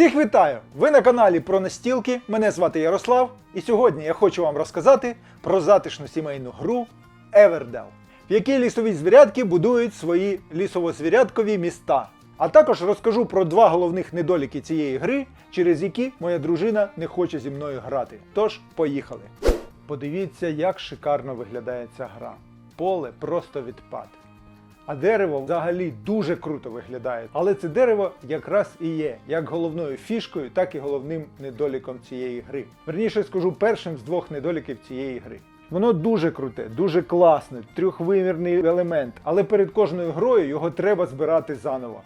Всіх вітаю! Ви на каналі про настілки. Мене звати Ярослав, і сьогодні я хочу вам розказати про затишну сімейну гру Everdell, в якій лісові звірятки будують свої лісово-звіряткові міста. А також розкажу про два головних недоліки цієї гри, через які моя дружина не хоче зі мною грати. Тож, поїхали. Подивіться, як шикарно виглядає ця гра. Поле просто відпад. А дерево взагалі дуже круто виглядає. Але це дерево якраз і є як головною фішкою, так і головним недоліком цієї гри. Верніше скажу першим з двох недоліків цієї гри. Воно дуже круте, дуже класне, трьохвимірний елемент, але перед кожною грою його треба збирати заново.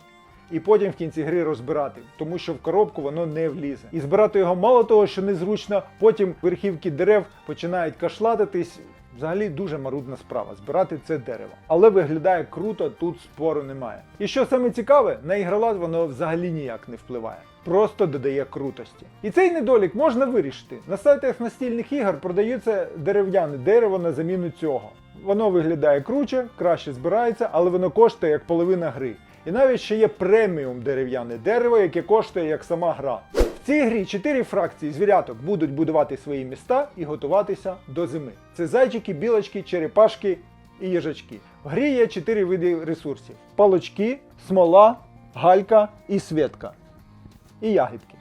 І потім в кінці гри розбирати, тому що в коробку воно не влізе. І збирати його мало того, що незручно, потім верхівки дерев починають кашлатитись. Взагалі дуже марудна справа збирати це дерево. Але виглядає круто, тут спору немає. І що саме цікаве, на ігролад воно взагалі ніяк не впливає. Просто додає крутості. І цей недолік можна вирішити. На сайтах настільних ігор продається дерев'яне дерево на заміну цього. Воно виглядає круче, краще збирається, але воно коштує як половина гри. І навіть ще є преміум дерев'яне дерево, яке коштує як сама гра. Цій грі чотири фракції звіряток будуть будувати свої міста і готуватися до зими. Це зайчики, білочки, черепашки і їжачки. В грі є чотири види ресурсів: палочки, смола, галька і світка. І ягідки.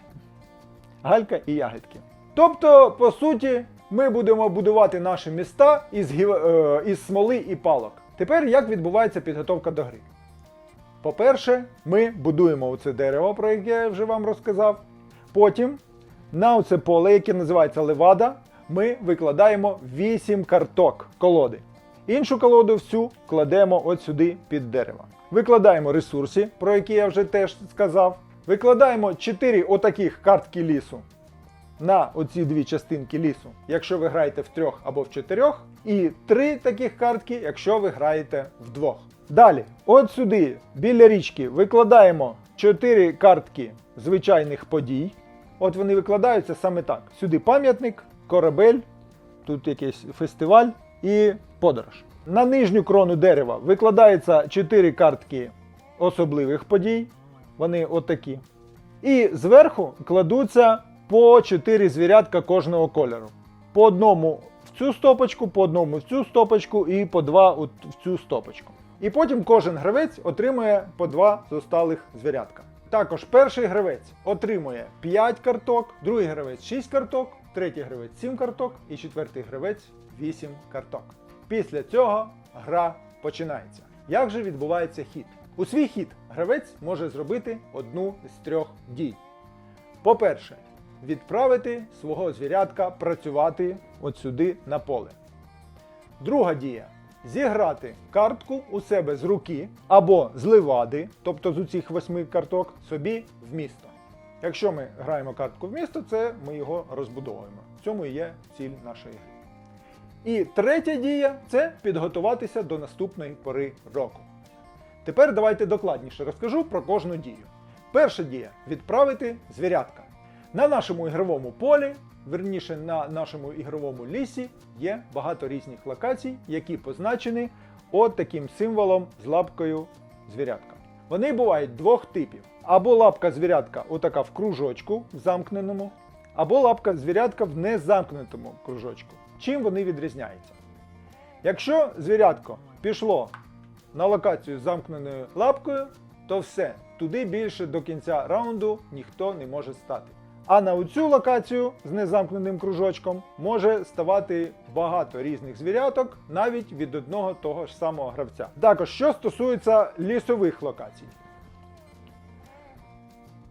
Галька і ягідки. Тобто, по суті, ми будемо будувати наші міста із, е, із смоли і палок. Тепер як відбувається підготовка до гри? По-перше, ми будуємо оце дерево, про яке я вже вам розказав. Потім на оце поле, яке називається левада, ми викладаємо 8 карток колоди. Іншу колоду всю кладемо от сюди під дерево. Викладаємо ресурси, про які я вже теж сказав. Викладаємо 4 отаких картки лісу на оці дві частинки лісу, якщо ви граєте в трьох або в чотирьох, і три таких картки, якщо ви граєте вдвох. Далі, от сюди, біля річки, викладаємо 4 картки звичайних подій. От вони викладаються саме так: сюди пам'ятник, корабель, тут якийсь фестиваль і подорож. На нижню крону дерева викладається 4 картки особливих подій. Вони отакі. І зверху кладуться по 4 звірятка кожного кольору. По одному в цю стопочку, по одному в цю стопочку і по два в цю стопочку. І потім кожен гравець отримує по два зосталих звірятка. Також перший гравець отримує 5 карток, другий гравець 6 карток, третій гравець 7 карток і четвертий гравець 8 карток. Після цього гра починається. Як же відбувається хід? У свій хід гравець може зробити одну з трьох дій. По-перше, відправити свого звірятка працювати от сюди на поле. Друга дія зіграти картку у себе з руки або з левади, тобто з усіх восьми карток, собі в місто. Якщо ми граємо картку в місто, це ми його розбудовуємо. В цьому і є ціль нашої гри. І третя дія це підготуватися до наступної пори року. Тепер давайте докладніше розкажу про кожну дію. Перша дія відправити звірятка. На нашому ігровому полі, верніше на нашому ігровому лісі, є багато різних локацій, які позначені от символом з лапкою звірятка. Вони бувають двох типів: або лапка звірятка отака в кружочку, в замкненому, або лапка звірятка в незамкнутому кружочку. Чим вони відрізняються? Якщо звірятко пішло на локацію з замкненою лапкою, то все, туди більше до кінця раунду ніхто не може стати. А на цю локацію з незамкненим кружочком може ставати багато різних звіряток навіть від одного того ж самого гравця. Також, що стосується лісових локацій.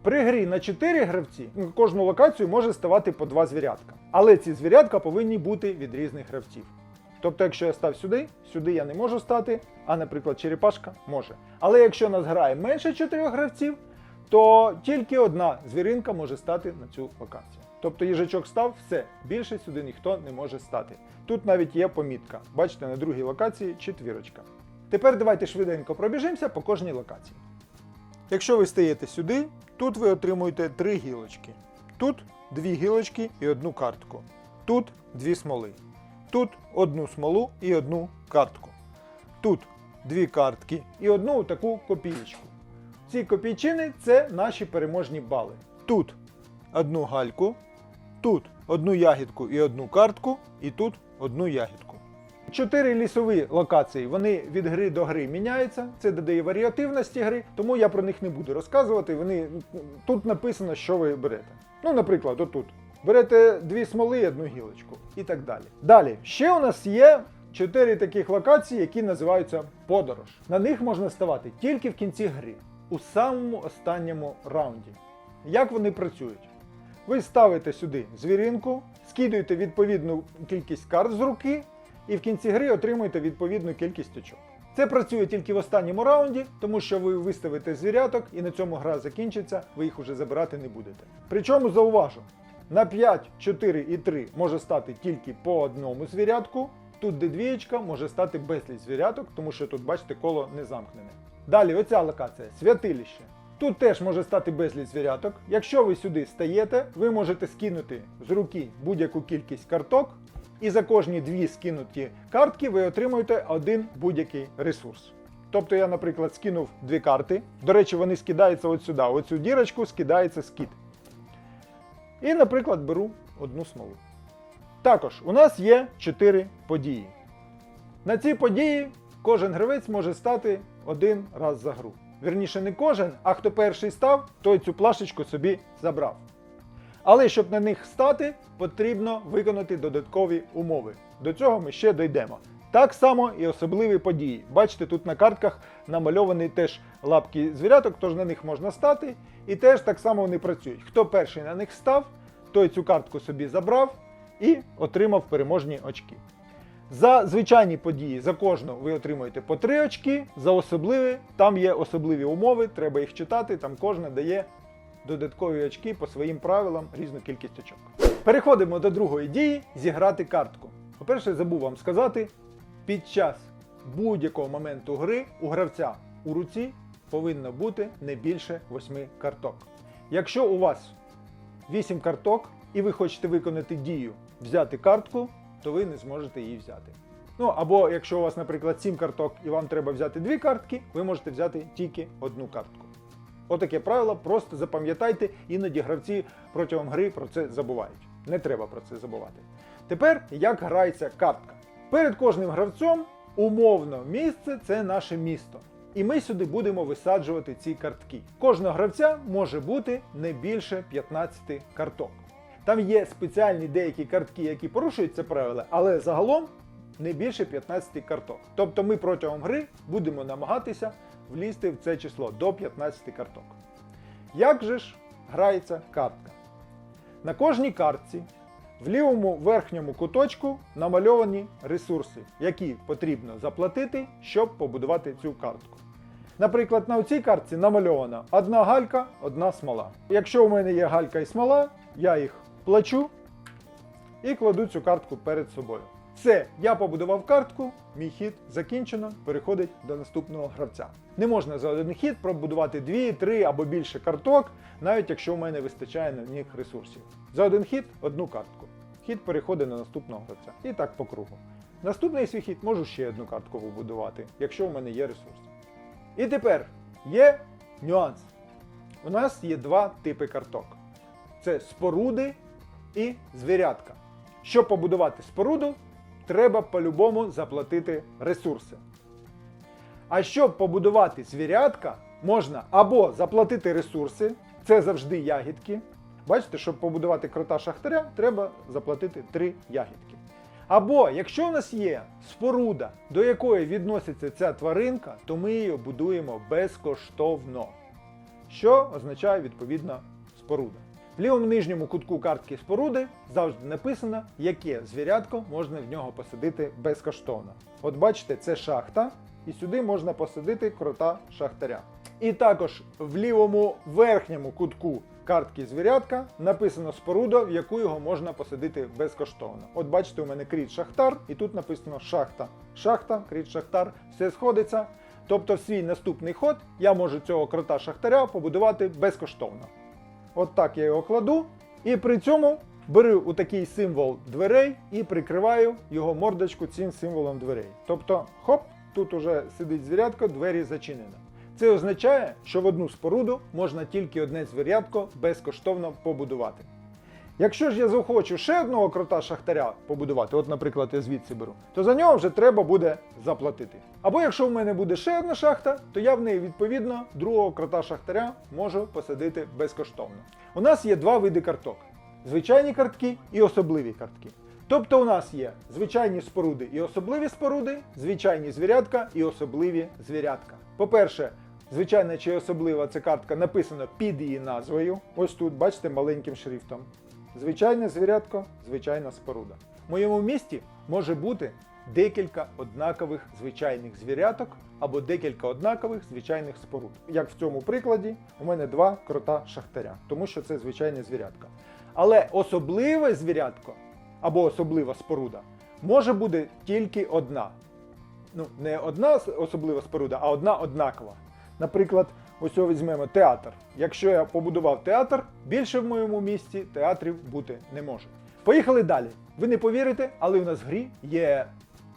При грі на 4 гравці кожну локацію може ставати по 2 звірятка. Але ці звірятка повинні бути від різних гравців. Тобто, якщо я став сюди, сюди я не можу стати, а, наприклад, черепашка може. Але якщо нас грає менше 4 гравців, то тільки одна звіринка може стати на цю локацію. Тобто їжачок став, все, більше сюди ніхто не може стати. Тут навіть є помітка. Бачите, на другій локації четвірочка. Тепер давайте швиденько пробіжимося по кожній локації. Якщо ви стаєте сюди, тут ви отримуєте три гілочки. Тут дві гілочки і одну картку. Тут дві смоли. Тут одну смолу і одну картку. Тут дві картки і одну таку копієчку. Ці копійчини це наші переможні бали. тут одну гальку, тут одну ягідку і одну картку, і тут одну ягідку. Чотири лісові локації, вони від гри до гри міняються. Це додає варіативності гри, тому я про них не буду розказувати. Вони тут написано, що ви берете. Ну, наприклад, отут. Берете дві смоли і одну гілочку і так далі. Далі, ще у нас є чотири таких локації, які називаються подорож. На них можна ставати тільки в кінці гри, у самому останньому раунді. Як вони працюють? Ви ставите сюди звіринку, скидуєте відповідну кількість карт з руки, і в кінці гри отримуєте відповідну кількість очок. Це працює тільки в останньому раунді, тому що ви виставите звіряток і на цьому гра закінчиться, ви їх уже забирати не будете. Причому зауважу, на 5, 4 і 3 може стати тільки по одному звірятку. Тут де двієчка може стати безліч звіряток, тому що тут, бачите, коло не замкнене. Далі, оця локація святилище. Тут теж може стати безліч звіряток. Якщо ви сюди стаєте, ви можете скинути з руки будь-яку кількість карток, і за кожні дві скинуті картки ви отримуєте один будь-який ресурс. Тобто я, наприклад, скинув дві карти. До речі, вони скидаються от сюди. Оцю дірочку скидається скид. І, наприклад, беру одну смолу. Також у нас є 4 події. На ці події кожен гравець може стати один раз за гру. Вірніше, не кожен, а хто перший став, той цю плашечку собі забрав. Але щоб на них стати, потрібно виконати додаткові умови. До цього ми ще дійдемо. Так само і особливі події. Бачите, тут на картках намальовані теж лапки звіряток, тож на них можна стати. І теж так само вони працюють. Хто перший на них став, той цю картку собі забрав і отримав переможні очки. За звичайні події, за кожну ви отримуєте по 3 очки, за особливі, там є особливі умови, треба їх читати, там кожна дає додаткові очки по своїм правилам різну кількість очок. Переходимо до другої дії зіграти картку. По-перше, забув вам сказати, під час будь-якого моменту гри у гравця у руці повинно бути не більше 8 карток. Якщо у вас 8 карток і ви хочете виконати дію взяти картку, то ви не зможете її взяти. Ну або якщо у вас, наприклад, 7 карток і вам треба взяти 2 картки, ви можете взяти тільки одну картку. Отаке правило, просто запам'ятайте, іноді гравці протягом гри про це забувають. Не треба про це забувати. Тепер як грається картка. Перед кожним гравцем умовно місце це наше місто. І ми сюди будемо висаджувати ці картки. Кожного гравця може бути не більше 15 карток. Там є спеціальні деякі картки, які порушують це правило, але загалом не більше 15 карток. Тобто ми протягом гри будемо намагатися влізти в це число до 15 карток. Як же ж грається картка? На кожній картці в лівому верхньому куточку намальовані ресурси, які потрібно заплатити, щоб побудувати цю картку. Наприклад, на цій картці намальована одна галька, одна смола. Якщо у мене є галька і смола, я їх плачу і кладу цю картку перед собою. Все, я побудував картку, мій хід закінчено, переходить до наступного гравця. Не можна за один хід пробудувати 2, 3 або більше карток, навіть якщо в мене вистачає на них ресурсів. За один хід одну картку. Хід переходить на наступного гравця. І так по кругу. Наступний свій хід можу ще одну картку побудувати, якщо в мене є ресурс. І тепер є нюанс. У нас є два типи карток: це споруди і звірятка. Щоб побудувати споруду, треба по-любому заплатити ресурси. А щоб побудувати звірятка, можна або заплатити ресурси, це завжди ягідки. Бачите, щоб побудувати крота шахтаря, треба заплатити 3 ягідки. Або якщо у нас є споруда, до якої відноситься ця тваринка, то ми її будуємо безкоштовно. Що означає відповідно споруда. В лівому нижньому кутку картки споруди завжди написано, яке звірятко можна в нього посадити безкоштовно. От бачите, це шахта, і сюди можна посадити крота шахтаря. І також в лівому верхньому кутку картки звірятка написано споруда, в яку його можна посадити безкоштовно. От бачите, у мене кріт шахтар, і тут написано шахта. Шахта, кріт шахтар, все сходиться. Тобто в свій наступний ход я можу цього крота шахтаря побудувати безкоштовно. От так я його кладу. І при цьому беру у такий символ дверей і прикриваю його мордочку цим символом дверей. Тобто, хоп, тут уже сидить звірятко, двері зачинено. Це означає, що в одну споруду можна тільки одне звірятко безкоштовно побудувати. Якщо ж я захочу ще одного крота шахтаря побудувати, от, наприклад, я звідси беру, то за нього вже треба буде заплатити. Або якщо в мене буде ще одна шахта, то я в неї відповідно другого крота шахтаря можу посадити безкоштовно. У нас є два види карток: звичайні картки і особливі картки. Тобто у нас є звичайні споруди і особливі споруди, звичайні звірятка і особливі звірятка. По-перше, звичайна чи особлива це картка написано під її назвою. Ось тут, бачите, маленьким шрифтом. Звичайне звірятко, звичайна споруда. В моєму місті може бути декілька однакових звичайних звіряток або декілька однакових звичайних споруд. Як в цьому прикладі, у мене два крота шахтаря, тому що це звичайне звірятко. Але особливе звірятко або особлива споруда може бути тільки одна. Ну, не одна особлива споруда, а одна однакова. Наприклад, ось візьмемо театр. Якщо я побудував театр, більше в моєму місті театрів бути не може. Поїхали далі. Ви не повірите, але у нас в грі є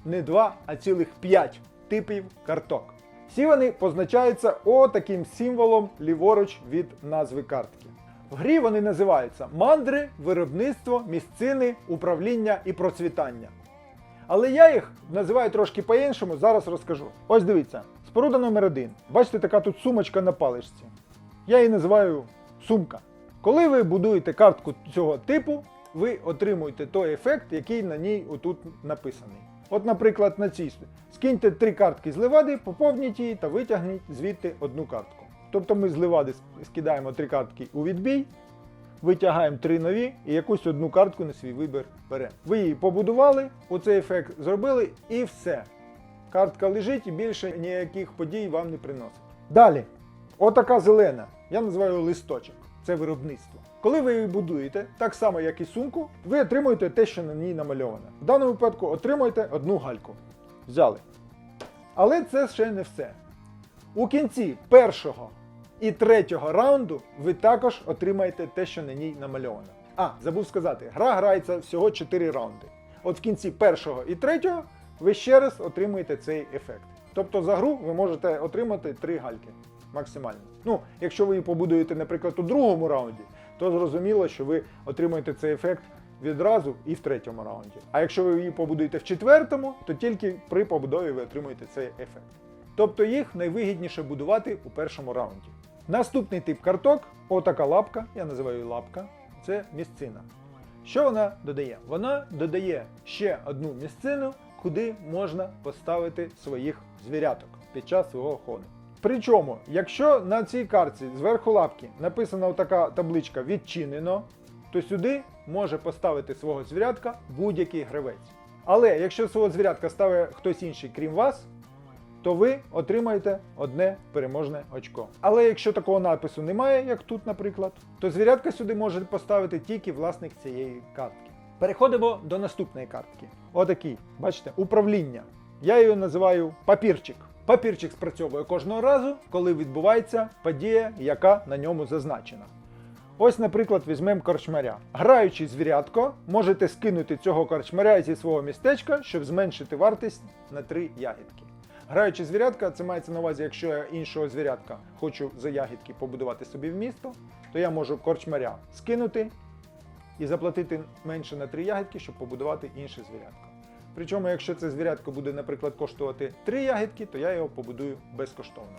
не два, а цілих п'ять типів карток. Всі вони позначаються отаким символом ліворуч від назви картки. В грі вони називаються мандри, виробництво, місцини, управління і процвітання. Але я їх називаю трошки по-іншому, зараз розкажу. Ось дивіться, споруда номер один. Бачите, така тут сумочка на паличці. Я її називаю сумка. Коли ви будуєте картку цього типу, ви отримуєте той ефект, який на ній отут написаний. От, наприклад, на цій скиньте три картки з левади, поповніть її та витягніть звідти одну картку. Тобто ми з левади скидаємо три картки у відбій, витягаємо три нові і якусь одну картку на свій вибір беремо. Ви її побудували, оцей ефект зробили і все. Картка лежить і більше ніяких подій вам не приносить. Далі, отака зелена. Я називаю листочок. Це виробництво. Коли ви її будуєте, так само як і сумку, ви отримуєте те, що на ній намальоване. В даному випадку отримуєте одну гальку. Взяли. Але це ще не все. У кінці першого і третього раунду ви також отримаєте те, що на ній намальовано. А, забув сказати, гра грається всього 4 раунди. От в кінці першого і третього ви ще раз отримуєте цей ефект. Тобто за гру ви можете отримати 3 гальки максимально. Ну, якщо ви її побудуєте, наприклад, у другому раунді, то зрозуміло, що ви отримуєте цей ефект відразу і в третьому раунді. А якщо ви її побудуєте в четвертому, то тільки при побудові ви отримуєте цей ефект. Тобто їх найвигідніше будувати у першому раунді. Наступний тип карток отака лапка, я називаю її лапка, це місцина. Що вона додає? Вона додає ще одну місцину, куди можна поставити своїх звіряток під час свого ходу. Причому, якщо на цій картці зверху лапки написана така табличка відчинено, то сюди може поставити свого звірятка будь-який гравець. Але якщо свого звірятка ставить хтось інший, крім вас, то ви отримаєте одне переможне очко. Але якщо такого напису немає, як тут, наприклад, то звірятка сюди може поставити тільки власник цієї картки. Переходимо до наступної картки. Отакий, бачите, управління. Я її називаю папірчик. Папірчик спрацьовує кожного разу, коли відбувається подія, яка на ньому зазначена. Ось, наприклад, візьмемо корчмаря. Граючи звірятко, можете скинути цього корчмаря зі свого містечка, щоб зменшити вартість на 3 ягідки. Граючи звірятка, це мається на увазі, якщо я іншого звірятка хочу за ягідки побудувати собі в місто, то я можу корчмаря скинути і заплатити менше на 3 ягідки, щоб побудувати інше звірятко. Причому, якщо це звірятко буде, наприклад, коштувати 3 ягідки, то я його побудую безкоштовно.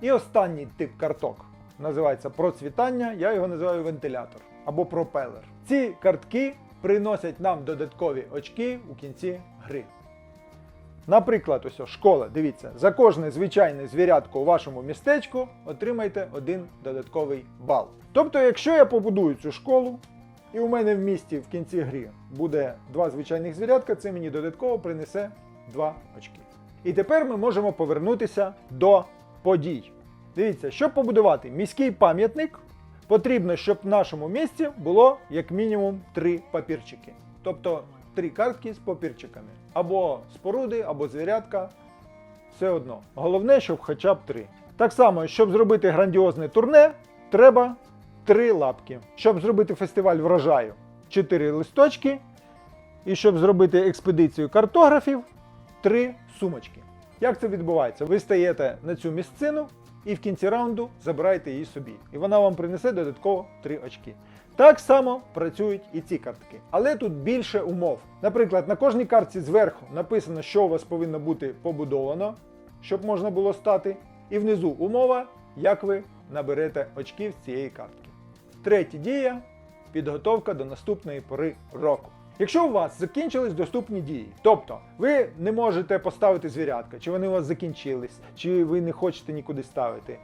І останній тип карток називається процвітання, я його називаю вентилятор або пропелер. Ці картки приносять нам додаткові очки у кінці гри. Наприклад, ось школа. Дивіться, за кожне звичайне звірятко у вашому містечку отримайте один додатковий бал. Тобто, якщо я побудую цю школу, і у мене в місті в кінці гри буде два звичайних звірятка, це мені додатково принесе 2 очки. І тепер ми можемо повернутися до подій. Дивіться, щоб побудувати міський пам'ятник, потрібно, щоб в нашому місті було як мінімум 3 папірчики. Тобто три картки з папірчиками. Або споруди, або звірятка. Все одно. Головне, щоб хоча б три. Так само, щоб зробити грандіозне турне, треба три лапки. Щоб зробити фестиваль врожаю, 4 листочки. І щоб зробити експедицію картографів, три сумочки. Як це відбувається? Ви стаєте на цю місцину і в кінці раунду забираєте її собі. І вона вам принесе додатково 3 очки. Так само працюють і ці картки. Але тут більше умов. Наприклад, на кожній картці зверху написано, що у вас повинно бути побудовано, щоб можна було стати. І внизу умова, як ви наберете очків з цієї картки. Третя дія підготовка до наступної пори року. Якщо у вас закінчились доступні дії, тобто ви не можете поставити звірятка, чи вони у вас закінчились, чи ви не хочете нікуди ставити.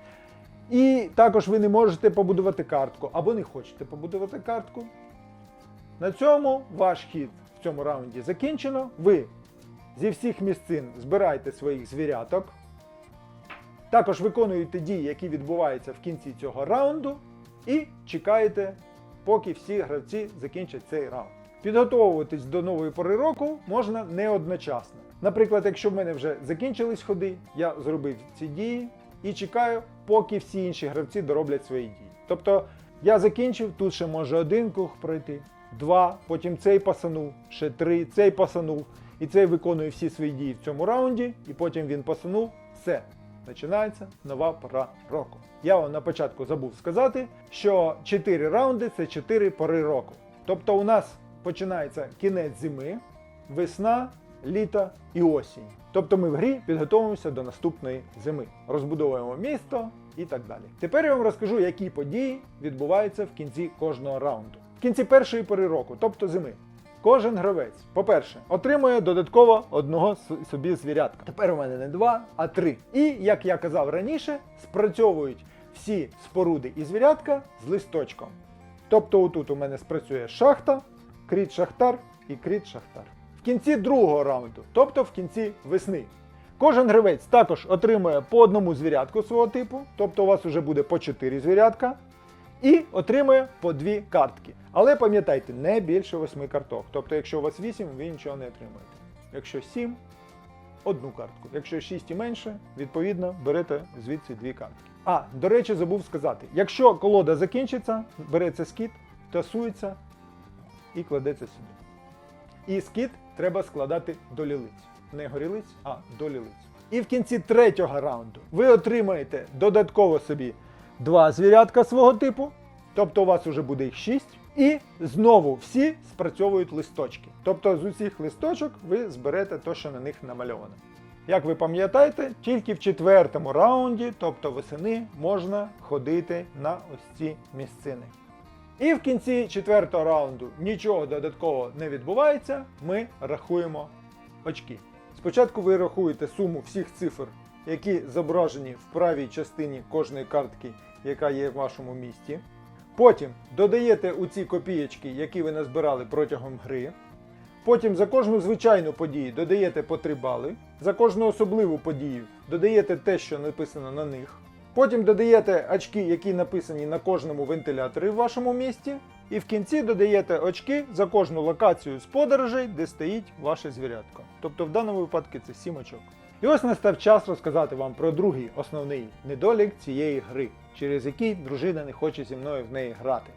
І також ви не можете побудувати картку або не хочете побудувати картку. На цьому ваш хід в цьому раунді закінчено. Ви зі всіх місцин збираєте своїх звіряток. Також виконуєте дії, які відбуваються в кінці цього раунду, і чекаєте, поки всі гравці закінчать цей раунд. Підготовуватись до нової пори року можна не одночасно. Наприклад, якщо в мене вже закінчились ходи, я зробив ці дії і чекаю, поки всі інші гравці дороблять свої дії. Тобто я закінчив, тут ще може один круг пройти, два, потім цей пасанув, ще три, цей пасанув, і цей виконує всі свої дії в цьому раунді, і потім він пасанув. Все, починається нова пора року. Я вам на початку забув сказати, що 4 раунди це 4 пори року. Тобто у нас починається кінець зими, весна, літо і осінь. Тобто ми в грі підготовуємося до наступної зими, розбудовуємо місто і так далі. Тепер я вам розкажу, які події відбуваються в кінці кожного раунду. В кінці першої пори року, тобто зими. Кожен гравець, по-перше, отримує додатково одного собі звірятка. Тепер у мене не два, а три. І, як я казав раніше, спрацьовують всі споруди і звірятка з листочком. Тобто отут у мене спрацює шахта, кріт шахтар і кріт шахтар. В кінці другого раунду, тобто в кінці весни. Кожен гравець також отримує по одному звірятку свого типу, тобто у вас вже буде по 4 звірятка, і отримує по дві картки. Але пам'ятайте, не більше 8 карток. Тобто, якщо у вас 8, ви нічого не отримуєте. Якщо 7, одну картку. Якщо 6 і менше, відповідно берете звідси дві картки. А, до речі, забув сказати: якщо колода закінчиться, береться скіт, тасується і кладеться сюди. І скіт треба складати до лілиць. Не горілиць, а до лілиць. І в кінці третього раунду ви отримаєте додатково собі два звірятка свого типу, тобто у вас вже буде їх 6. І знову всі спрацьовують листочки. Тобто з усіх листочок ви зберете те, що на них намальовано. Як ви пам'ятаєте, тільки в четвертому раунді, тобто восени, можна ходити на ось ці місцини. І в кінці четвертого раунду нічого додаткового не відбувається, ми рахуємо очки. Спочатку ви рахуєте суму всіх цифр, які зображені в правій частині кожної картки, яка є в вашому місті. Потім додаєте у ці копієчки, які ви назбирали протягом гри. Потім за кожну звичайну подію додаєте по 3 бали. За кожну особливу подію додаєте те, що написано на них. Потім додаєте очки, які написані на кожному вентиляторі в вашому місті. І в кінці додаєте очки за кожну локацію з подорожей, де стоїть ваше звірятко. Тобто в даному випадку це 7 очок. І ось настав час розказати вам про другий основний недолік цієї гри, через який дружина не хоче зі мною в неї грати.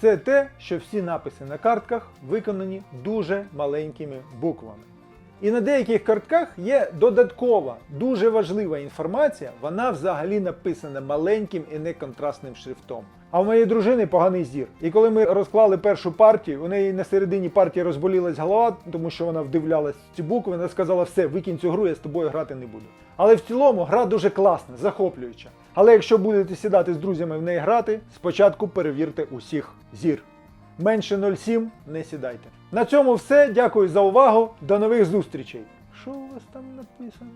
Це те, що всі написи на картках виконані дуже маленькими буквами. І на деяких картках є додаткова, дуже важлива інформація, вона взагалі написана маленьким і неконтрастним шрифтом. А в моєї дружини поганий зір. І коли ми розклали першу партію, у неї на середині партії розболілась голова, тому що вона вдивлялась ці букви, вона сказала, все, викинь цю гру, я з тобою грати не буду. Але в цілому гра дуже класна, захоплююча. Але якщо будете сідати з друзями в неї грати, спочатку перевірте усіх зір. Менше 0,7 не сідайте. На цьому все. Дякую за увагу. До нових зустрічей. Що у вас там написано?